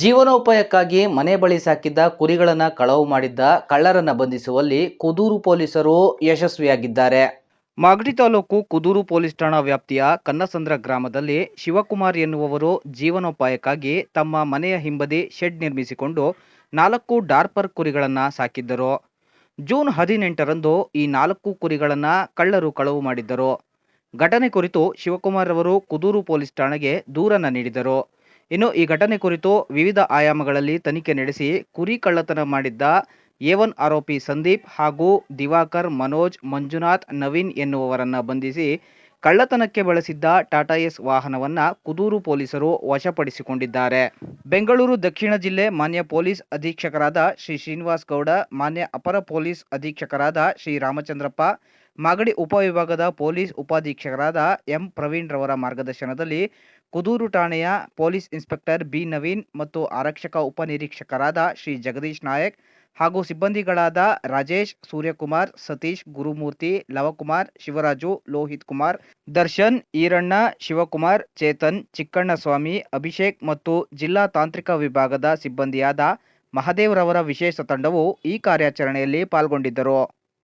ಜೀವನೋಪಾಯಕ್ಕಾಗಿ ಮನೆ ಬಳಿ ಸಾಕಿದ್ದ ಕುರಿಗಳನ್ನು ಕಳವು ಮಾಡಿದ್ದ ಕಳ್ಳರನ್ನ ಬಂಧಿಸುವಲ್ಲಿ ಕುದೂರು ಪೊಲೀಸರು ಯಶಸ್ವಿಯಾಗಿದ್ದಾರೆ. ಮಾಗಡಿ ತಾಲೂಕು ಕುದೂರು ಪೊಲೀಸ್ ಠಾಣಾ ವ್ಯಾಪ್ತಿಯ ಕನ್ನಸಂದ್ರ ಗ್ರಾಮದಲ್ಲಿ ಶಿವಕುಮಾರ್ ಎನ್ನುವವರು ಜೀವನೋಪಾಯಕ್ಕಾಗಿ ತಮ್ಮ ಮನೆಯ ಹಿಂಬದಿ ಶೆಡ್ ನಿರ್ಮಿಸಿಕೊಂಡು ನಾಲ್ಕು ಡಾರ್ಪರ್ ಕುರಿಗಳನ್ನು ಸಾಕಿದ್ದರು. ಜೂನ್ ಹದಿನೆಂಟರಂದು ಈ ನಾಲ್ಕು ಕುರಿಗಳನ್ನು ಕಳ್ಳರು ಕಳವು ಮಾಡಿದ್ದರು. ಘಟನೆ ಕುರಿತು ಶಿವಕುಮಾರ್ ಅವರು ಕುದೂರು ಪೊಲೀಸ್ ಠಾಣೆಗೆ ದೂರನ್ನು ನೀಡಿದರು. ಇನ್ನು ಈ ಘಟನೆ ಕುರಿತು ವಿವಿಧ ಆಯಾಮಗಳಲ್ಲಿ ತನಿಖೆ ನಡೆಸಿ ಕುರಿ ಕಳ್ಳತನ ಮಾಡಿದ್ದ ಒನ್ ಆರೋಪಿ ಸಂದೀಪ್ ಹಾಗೂ ದಿವಾಕರ್ ಮನೋಜ್ ಮಂಜುನಾಥ್ ನವೀನ್ ಎನ್ನುವವರನ್ನ ಬಂಧಿಸಿ ಕಳ್ಳತನಕ್ಕೆ ಬಳಸಿದ್ದ ಟಾಟಾ ಎಸ್ ವಾಹನವನ್ನ ಕುದೂರು ಪೊಲೀಸರು ವಶಪಡಿಸಿಕೊಂಡಿದ್ದಾರೆ. ಬೆಂಗಳೂರು, ದಕ್ಷಿಣ ಜಿಲ್ಲೆ ಮಾನ್ಯ ಪೊಲೀಸ್ ಅಧೀಕ್ಷಕರಾದ ಶ್ರೀ ಶ್ರೀನಿವಾಸ್ ಗೌಡ, ಮಾನ್ಯ ಅಪರ ಪೊಲೀಸ್ ಅಧೀಕ್ಷಕರಾದ ಶ್ರೀ ರಾಮಚಂದ್ರಪ್ಪ, ಮಾಗಡಿ ಉಪವಿಭಾಗದ ಪೊಲೀಸ್ ಉಪಾಧೀಕ್ಷಕರಾದ ಎಂ ಪ್ರವೀಣ್ ರವರ ಮಾರ್ಗದರ್ಶನದಲ್ಲಿ ಕುದೂರು ಠಾಣೆಯ ಪೊಲೀಸ್ ಇನ್ಸ್ಪೆಕ್ಟರ್ ಬಿ ನವೀನ್ ಮತ್ತು ಆರಕ್ಷಕ ಉಪನಿರೀಕ್ಷಕರಾದ ಶ್ರೀ ಜಗದೀಶ್ ನಾಯಕ್ ಹಾಗೂ ಸಿಬ್ಬಂದಿಗಳಾದ ರಾಜೇಶ್, ಸೂರ್ಯಕುಮಾರ್, ಸತೀಶ್, ಗುರುಮೂರ್ತಿ, ಲವಕುಮಾರ್, ಶಿವರಾಜು, ಲೋಹಿತ್ ಕುಮಾರ್, ದರ್ಶನ್, ಈರಣ್ಣ, ಶಿವಕುಮಾರ್, ಚೇತನ್, ಚಿಕ್ಕಣ್ಣಸ್ವಾಮಿ, ಅಭಿಷೇಕ್ ಮತ್ತು ಜಿಲ್ಲಾ ತಾಂತ್ರಿಕ ವಿಭಾಗದ ಸಿಬ್ಬಂದಿಯಾದ ಮಹದೇವ್ರವರ ವಿಶೇಷ ತಂಡವು ಈ ಕಾರ್ಯಾಚರಣೆಯಲ್ಲಿ ಪಾಲ್ಗೊಂಡಿದ್ದರು.